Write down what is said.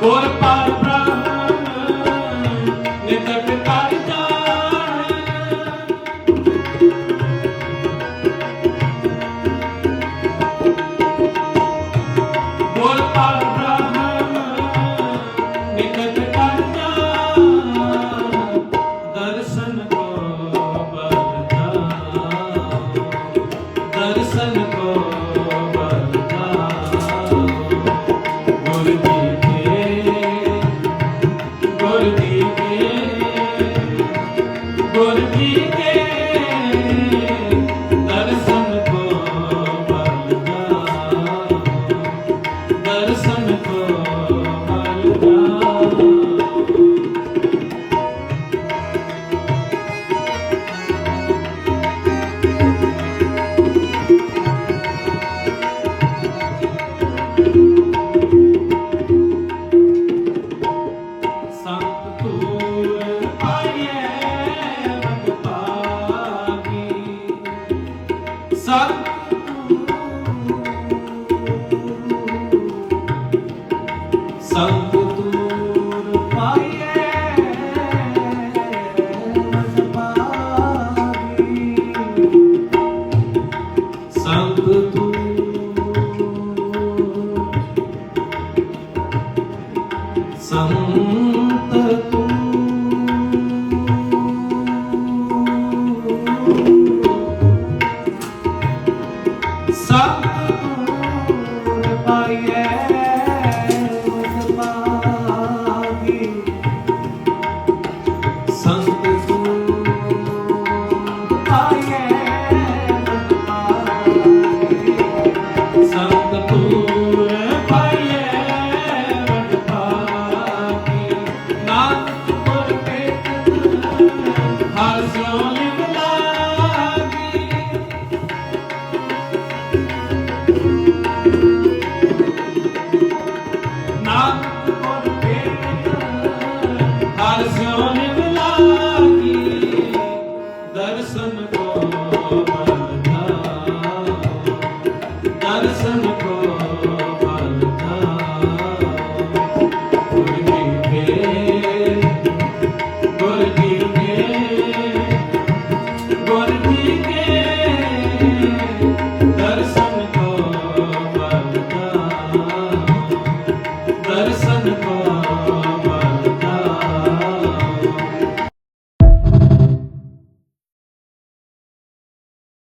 ਗੁਰ ਪਰ মোর দিকে ਸੰਤ ਤੂਰ ਪਾਈਏ ਮਨ ਸੰਤ ਤੂਰ ਸੰਤ সব Got some.